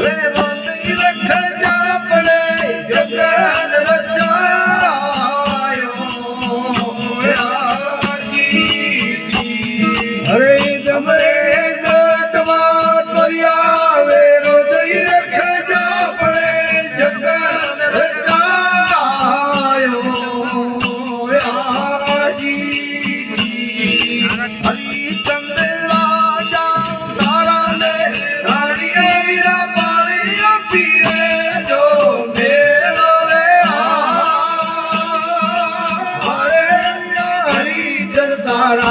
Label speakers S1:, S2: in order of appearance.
S1: ¡Remo! দ্বারা